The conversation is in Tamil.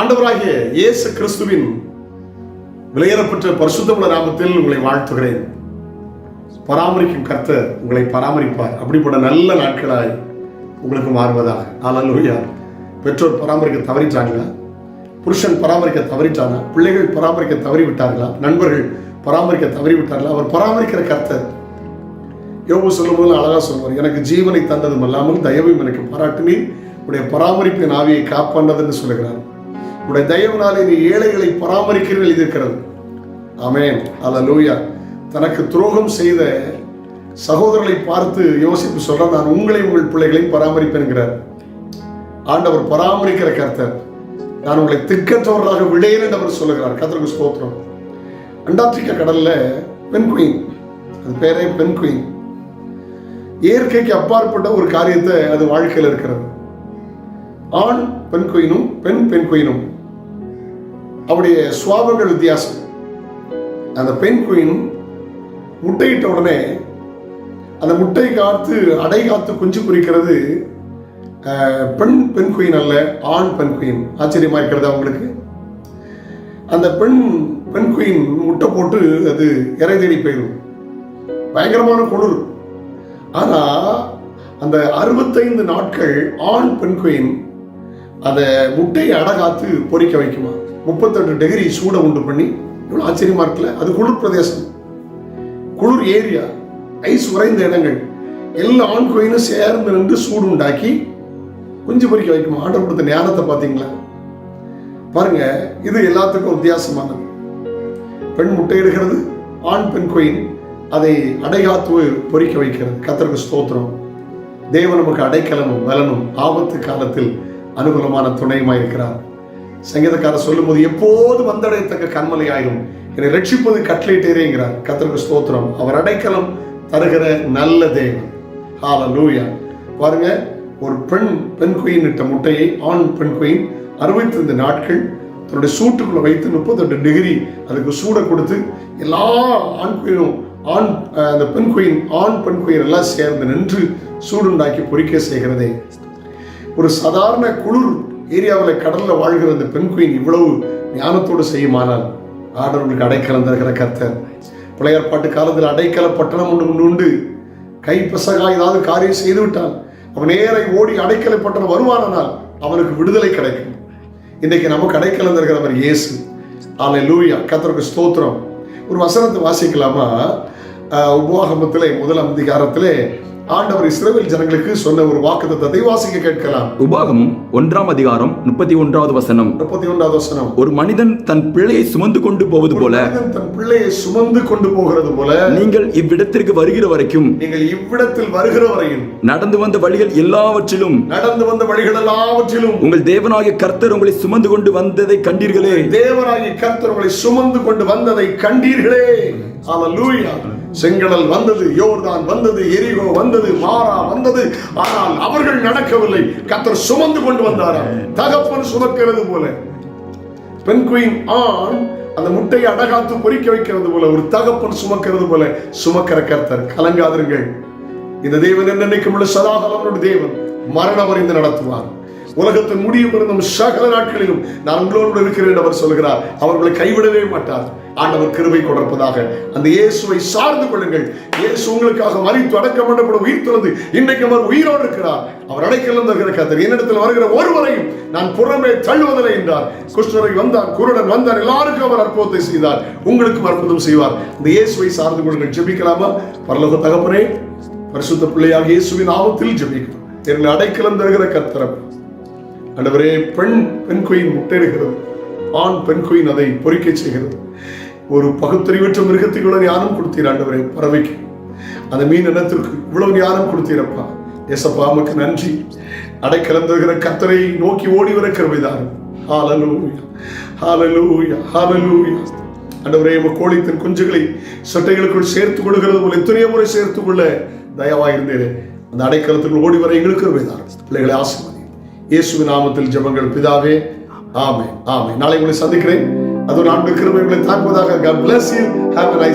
ஆண்டவராகிய இயேசு கிறிஸ்துவின் விலையேறப்பட்ட பரிசுத்தமுள்ள நாமத்தில் உங்களை வாழ்த்துகிறேன். பராமரிக்கும் கர்த்தர் உங்களை பராமரிப்பார். அப்படிப்பட்ட நல்ல நாட்களாய் உங்களுக்கு மாறுவதாக. அல்லேலூயா பெற்றோர் பராமரிக்க தவறிட்டாங்களா? புருஷன் பராமரிக்க தவறிட்டானா? பிள்ளைகள் பராமரிக்க தவறிவிட்டார்களா? நண்பர்கள் பராமரிக்க தவறிவிட்டார்களா? அவர் பராமரிக்கிற கர்த்தர். யோபு சொல்லும்போது அழகா சொல்வார் எனக்கு ஜீவனை தந்ததும் அல்லாமல் தயவையும் எனக்கு பாராட்டினீர் உடைய பராமரிப்பின் ஆவியை காப்பாண்டதுன்னு சொல்லுகிறார். உடைய தயவுனாலே நீ ஏழைகளை பராமரிக்கிறீர்கள் இருக்கிறது இருக்கிறது. அல்ல லூயா தனக்கு துரோகம் செய்த சகோதரர்களை பார்த்து யோசிப்பு சொல்ற நான் உங்களை உங்கள் பிள்ளைகளையும் பராமரிப்பேன்கிறார் ஆண்டவர் பராமரிக்கிற கர்த்தர். நான் உங்களை திக்கற்றவர்களாக விடேன் என்று அவர் சொல்லுகிறார். கர்த்தருக்கு ஸ்தோத்திரம். அண்டார்டிகா கடல்ல பெண் குயின். அது பேரே பெண் குயின். இயற்கைக்கு அப்பாற்பட்ட ஒரு காரியத்தை அது வாழ்க்கையில் இருக்கிறது. ஆண் பெண் குயினும் பெண் பெண் குயினும். அவருடைய சுவாபங்கள் வித்தியாசம். அந்த பெண் குயின் முட்டையிட்ட உடனே அந்த முட்டை காத்து அடை காத்து குஞ்சு குறிக்கிறது பெண் பெண் குயின் அல்ல ஆண் பெண் குயின் ஆச்சரியமா இருக்கிறது அவங்களுக்கு அந்த பெண் பெண் குயின் முட்டை போட்டு அது இறை தேடி போயிடும் பயங்கரமான குளிர் ஆனா அந்த அறுபத்தைந்து நாட்கள் ஆண் பெண் குயின் அதை முட்டையை அடகாத்து பொறிக்க வைக்குமா? முப்பத்தெட்டு டிகிரி சூடை உண்டு பண்ணி இவ்வளோ ஆச்சரியமாக இருக்குல்ல? அது குளிர் பிரதேசம். குளிர் ஏரியா ஐஸ் உறைந்த இடங்கள். எல்லா ஆண் கோயிலும் சேர்ந்து நின்று சூடு உண்டாக்கி குஞ்சு பொறிக்க வைக்குமா? ஆர்டர் கொடுத்த ஞானத்தை பார்த்தீங்களா? பாருங்க இது எல்லாத்துக்கும் வித்தியாசமானது. பெண் முட்டையிடுகிறது ஆண் பெண் கோயின் அதை அடையாத்து பொறிக்க வைக்கிறது. கத்தருக்கு ஸ்தோத்திரம். தேவன் நமக்கு அடைக்கலமும் பலனும் ஆபத்து காலத்தில் அனுகூலமான துணையுமாயிருக்கிறார். சங்கீதக்காரர் சொல்லும்போது எப்போது வந்தடையத்தக்க கண்மலையாயிரும் என்னை ரட்சிப்பது கட்டளையிட்டேறேங்கிறார் கத்தருக்கு ஸ்தோத்திரம். அவர் அடைக்கலம் தருகிற நல்ல தேவன். லூயா பாருங்க ஒரு பெண் பெண் குயின் இட்ட முட்டையை ஆண் பெண் குயின் அறுபத்தைந்து நாட்கள் தன்னுடைய சூட்டுக்குள்ள வைத்து முப்பத்தெட்டு டிகிரி அதுக்கு சூடை கொடுத்து எல்லா ஆண் குயினும் ஆண் அந்த பெண் குயின் ஆண் பெண் குயின் எல்லாம் சேர்ந்து நின்று சூடுண்டாக்கி பொறிக்க செய்கிறதே. ஒரு சாதாரண குளிர் ஏரியாவில் கடல்ல வாழ்கிற அந்த பெண் குயின் இவ்வளவு ஞானத்தோடு செய்யுமானால் ஆடவர்களுக்கு அடைக்கலம் தருகிற கர்த்தர். பிள்ளையார் பாட்டு காலத்தில் அடைக்கல பட்டணம் ஒன்று ஒன்று உண்டு. கை ஏதாவது காரியம் செய்து விட்டான் அவன் நேரை ஓடி அடைக்கலை பட்டணம் வருவானால் அவனுக்கு விடுதலை கிடைக்கும். இன்றைக்கு நமக்கு அடைக்கலம் தருகிறவர் இயேசு. ஆலை லூயா கத்தருக்கு ஸ்தோத்திரம். ஒரு வசனத்தை வாசிக்கலாமா? ஆஹ் உபவாகமத்திலே முதல் அதிகாரத்திலே ஆண்டவர் இஸ்ரவேல் ஜனங்களுக்கு சொன்ன ஒரு வாக்குத்தத்தத்தை வாசிக்க கேட்கலாம். உபாகமம் ஒன்றாம் அதிகாரம் முப்பத்தி ஒன்றாவது வசனம். முப்பத்தி ஒன்றாவது வசனம். ஒரு மனிதன் தன் பிள்ளையை சுமந்து கொண்டு போவது போல தன் பிள்ளையை சுமந்து கொண்டு போகிறது போல நீங்கள் இவ்விடத்திற்கு வருகிற வரைக்கும் நீங்கள் இவ்விடத்தில் வருகிற வரையில் நடந்து வந்த வழிகள் எல்லாவற்றிலும் நடந்து வந்த வழிகள் எல்லாவற்றிலும் உங்கள் தேவனாகிய கர்த்தர் உங்களை சுமந்து கொண்டு வந்ததை கண்டீர்களே. தேவனாகிய கர்த்தர் உங்களை சுமந்து கொண்டு வந்ததை கண்டீர்களே. அல்லேலூயா செங்கடல் வந்தது யோர்தான் வந்தது எரிகோ வந்தது மாறா வந்தது. ஆனால் அவர்கள் நடக்கவில்லை. கத்தர் சுமந்து கொண்டு வந்தாராம் தகப்பன் சுமக்கிறது போல. பெண் குயின் ஆண் அந்த முட்டையை அடகாத்து பொறிக்க வைக்கிறது போல ஒரு தகப்பன் சுமக்கிறது போல சுமக்கிற கர்த்தர். கலங்காதிருங்கள். இந்த தேவன் என்னைக்கும் உள்ள சதாகாலமோட தேவன் மரணம் அறிந்து நடத்துவார். உலகத்தின் முடிவு இருந்தும் சகல நாட்களிலும் நான் உங்களோடு இருக்கிறேன் அவர் சொல்கிறார். அவர்களை கைவிடவே மாட்டார். ஆண்டவர் கிருபை கொடுப்பதாக. அந்த இயேசுவை சார்ந்து கொள்ளுங்கள். இயேசு உங்களுக்காக மறித்து அடக்கம் பண்ணப்பட உயிர் திறந்து இன்றைக்கு அவர் உயிரோடு இருக்கிறார். அவர் அடைக்கலம் தருகிற கத்தர் என்னிடத்தில் வருகிற ஒருவரையும் நான் புறமே தள்ளுவதில்லை என்றார். குஷ்ணரை வந்தார் குருடன் வந்தார். எல்லாருக்கும் அவர் அற்புதத்தை செய்தார். உங்களுக்கும் அற்புதம் செய்வார். இந்த இயேசுவை சார்ந்து கொள்ளுங்கள். ஜெபிக்கலாமா? பரலோக தகப்பனே பரிசுத்த பிள்ளையாக இயேசுவின் ஆபத்தில் ஜெபிக்கிறோம். எங்களை அடைக்கலம் தருகிற கத்திரம் ஆண்டவரே பெண் பெண் குயின் முட்டையிடுகிறது. ஆண் பெண் குயின் அதை பொறிக்க செய்கிறது. ஒரு பகுத்தறிவற்ற மிருகத்துக்கு இவ்வளவு ஞானம் கொடுத்தீர் ஆண்டவரே பறவைக்கு. அந்த மீன் இனத்திற்கு இவ்வளவு ஞானம் கொடுத்தீரப்பா. எசப்பா உமக்கு நன்றி. அடைக்கலந்திருக்கிற தருகிற கத்தரை நோக்கி ஓடி வர கருவைதான் ஹalleluya ஹalleluya ஹalleluya. ஆண்டவரே உமக்கு கோழித்தின் குஞ்சுகளை சட்டைகளுக்குள் சேர்த்துக் கொள்கிறது போல எத்தனையோ முறை சேர்த்துக் கொள்ள தயவாயிருந்தேன் அந்த அடைக்கலத்துக்குள் ஓடி வர எங்களுக்கு கருவைதான் பிள்ளைகளை ஆசை இயேசுவின் நாமத்தில் ஜபங்கள் பிதாவே. ஆமே ஆமே நாளை உங்களை சந்திக்கிறேன். அது ஒரு ஆண்டு உங்களை தாக்குவதாக God bless you. Have a nice